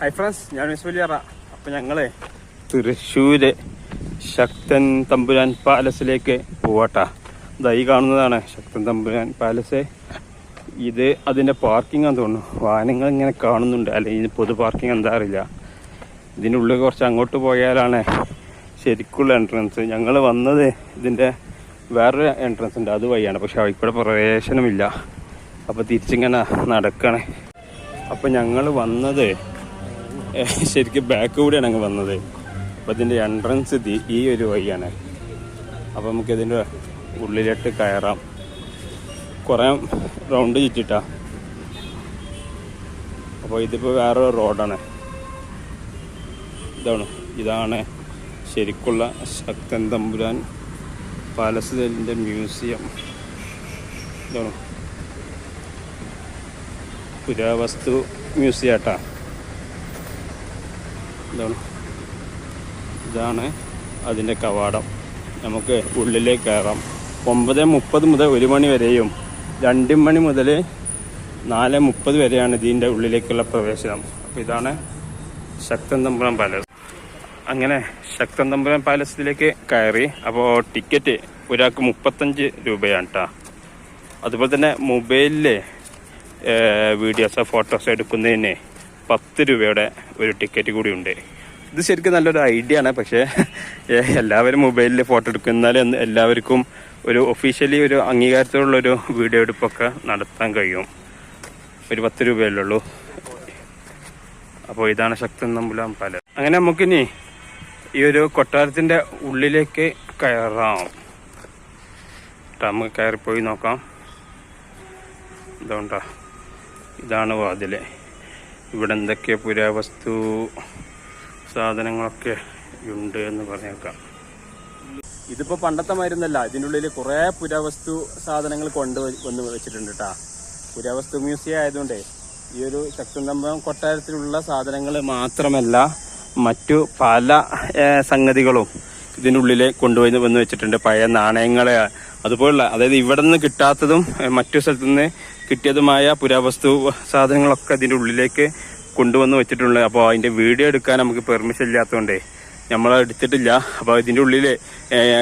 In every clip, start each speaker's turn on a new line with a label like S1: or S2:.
S1: Hi friends ഞാൻ മിസ്വലിയറ അപ്പം ഞങ്ങളെ തൃശ്ശൂര് ശക്തൻ തമ്പുരാൻ പാലസിലേക്ക് പോവാട്ടാ. ഈ കാണുന്നതാണ് ശക്തൻ തമ്പുരാൻ പാലസ്. ഇത് അതിന്റെ ആണെന്ന് തോന്നുന്നു. വാഹനങ്ങൾ ഇങ്ങനെ കാണുന്നുണ്ട്. അല്ലെങ്കിൽ പൊതു പാർക്കിംഗ് എന്താ അറിയില്ല. ഇതിനുള്ളിൽ കുറച്ച് അങ്ങോട്ട് പോയാലാണ് ശരിക്കുള്ള എൻട്രൻസ് ഞങ്ങൾ വന്നത് ഇതിന്റെ വേറൊരു എൻട്രൻസ് ഉണ്ട്. അത് വഴിയാണ്. പക്ഷെ അവിടെ പ്രവേശനമില്ല. അപ്പോൾ തിരിച്ചിങ്ങനെ നടക്കണേ. അപ്പോൾ ഞങ്ങൾ വന്നത് ശരിക്കും ബാക്ക് കൂടെയാണ് അങ്ങ് വന്നത്. അപ്പോൾ ഇതിന്റെ എൻട്രൻസ് ഈ ഒരു വഴിയാണ്. നമുക്ക് ഇതിന്റെ ഉള്ളിലോട്ട് കയറാം. കുറേ റൗണ്ട് ചുറ്റിട്ടാ. അപ്പോൾ ഇതിപ്പോൾ വേറെ റോഡാണ് ഇതാണ്. ഇതാണ് ശരിക്കുള്ള ശക്തൻ തമ്പുരാൻ പാലസ് പാലസിന്റെ മ്യൂസിയം ഇതാണ്. പുരാവസ്തു മ്യൂസിയം ആട്ടാ. ഇതാണ്. ഇതാണ് അതിന്റെ കവാടം. നമുക്ക് ഉള്ളിലേക്ക് കയറാം. ഒമ്പത് മുപ്പത് മുതൽ ഒരു മണി വരെയും രണ്ട് മണി മുതൽ നാല് മുപ്പത് വരെയാണ് ഇതിന്റെ ഉള്ളിലേക്കുള്ള പ്രവേശനം. അപ്പോൾ ഇതാണ് ശക്തൻ തമ്പുരാൻ പാലസ്. അങ്ങനെ ശക്തൻ തമ്പുരാൻ പാലസിലേക്ക് കയറി അപ്പോൾ ടിക്കറ്റ് ഒരാൾക്ക് മുപ്പത്തഞ്ച് രൂപയാണ് കേട്ടോ. അതുപോലെ തന്നെ മൊബൈലിൽ വീഡിയോസോ ഫോട്ടോസോ എടുക്കുന്നതിന് പത്ത് രൂപയുടെ ഒരു ടിക്കറ്റ് കൂടി ഉണ്ട് ഇത് ശരിക്കും നല്ലൊരു ഐഡിയ ആണ്. പക്ഷേ എല്ലാവരും മൊബൈലിൽ ഫോട്ടോ എടുക്കുന്നാലും എല്ലാവർക്കും ഒരു ഒഫീഷ്യലി ഒരു അംഗീകാരത്തോടുള്ളൊരു വീഡിയോ എടുപ്പൊക്കെ നടത്താൻ കഴിയും. ഒരു പത്ത് രൂപയല്ലേ ഉള്ളൂ. അപ്പോൾ ഇതാണ് ശക്തൻ നമ്പുലാം പാലം അങ്ങനെ നമുക്കിനി ഈ ഒരു കൊട്ടാരത്തിന്റെ ഉള്ളിലേക്ക് കയറാം. നമുക്ക് കയറിപ്പോയി നോക്കാം. ഇതുകൊണ്ടാ ഇതാണ് വാതിൽ. ഇവിടെ എന്തൊക്കെ പുരാവസ്തു സാധനങ്ങളൊക്കെ ഉണ്ട് എന്ന് പറഞ്ഞേക്കാം. ഇതിപ്പോ പണ്ടത്തെ മരുന്നല്ല ഇതിനുള്ളിൽ കുറേ പുരാവസ്തു സാധനങ്ങൾ കൊണ്ട് വന്ന് വെച്ചിട്ടുണ്ട് കേട്ടാ പുരാവസ്തു മ്യൂസിയം ആയതുകൊണ്ടേ ഈ ഒരു ശക്തന്തമ്പം കൊട്ടാരത്തിലുള്ള സാധനങ്ങൾ മാത്രമല്ല മറ്റു പല സംഗതികളും ഇതിനുള്ളിൽ കൊണ്ടുപോയി വന്ന് വെച്ചിട്ടുണ്ട്. പഴയ നാണയങ്ങളെ അതുപോലുള്ള അതായത് ഇവിടെ നിന്ന് കിട്ടാത്തതും മറ്റു സ്ഥലത്തു നിന്ന് കിട്ടിയതുമായ പുരാവസ്തു സാധനങ്ങളൊക്കെ ഇതിന്റെ ഉള്ളിലേക്ക് കൊണ്ടുവന്ന് വെച്ചിട്ടുണ്ട്. അപ്പോൾ അതിന്റെ വീഡിയോ എടുക്കാൻ നമുക്ക് പെർമിഷൻ ഇല്ലാത്തതുകൊണ്ടേ നമ്മൾ എടുത്തിട്ടില്ല. അപ്പോൾ ഇതിന്റെ ഉള്ളിൽ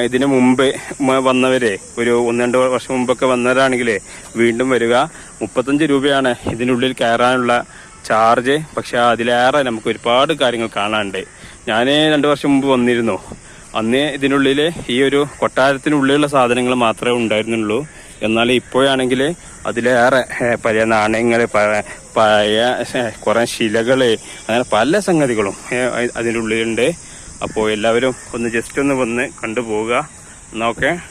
S1: ഇതിന് മുമ്പ് വന്നവരെ ഒരു ഒന്ന് രണ്ട് വർഷം മുമ്പൊക്കെ വന്നവരാണെങ്കിൽ വീണ്ടും വരിക. മുപ്പത്തഞ്ച് രൂപയാണ് ഇതിനുള്ളിൽ കയറാനുള്ള ചാർജ്. പക്ഷേ അതിലേറെ നമുക്ക് ഒരുപാട് കാര്യങ്ങൾ കാണാനുണ്ട്. ഞാൻ രണ്ട് വർഷം മുമ്പ് വന്നിരുന്നു. അന്ന് ഇതിനുള്ളിൽ ഈ ഒരു കൊട്ടാരത്തിനുള്ളിലുള്ള സാധനങ്ങൾ മാത്രമേ ഉണ്ടായിരുന്നുള്ളൂ. എന്നാൽ ഇപ്പോഴാണെങ്കിൽ അതിലേറെ പഴയ നാണയങ്ങൾ പഴയ കുറേ ശിലകൾ അങ്ങനെ പല സംഗതികളും അതിനുള്ളിലുണ്ട്. അപ്പോൾ എല്ലാവരും ഒന്ന് ജസ്റ്റ് ഒന്ന് വന്ന് കണ്ടുപോവുക. ഓക്കെ?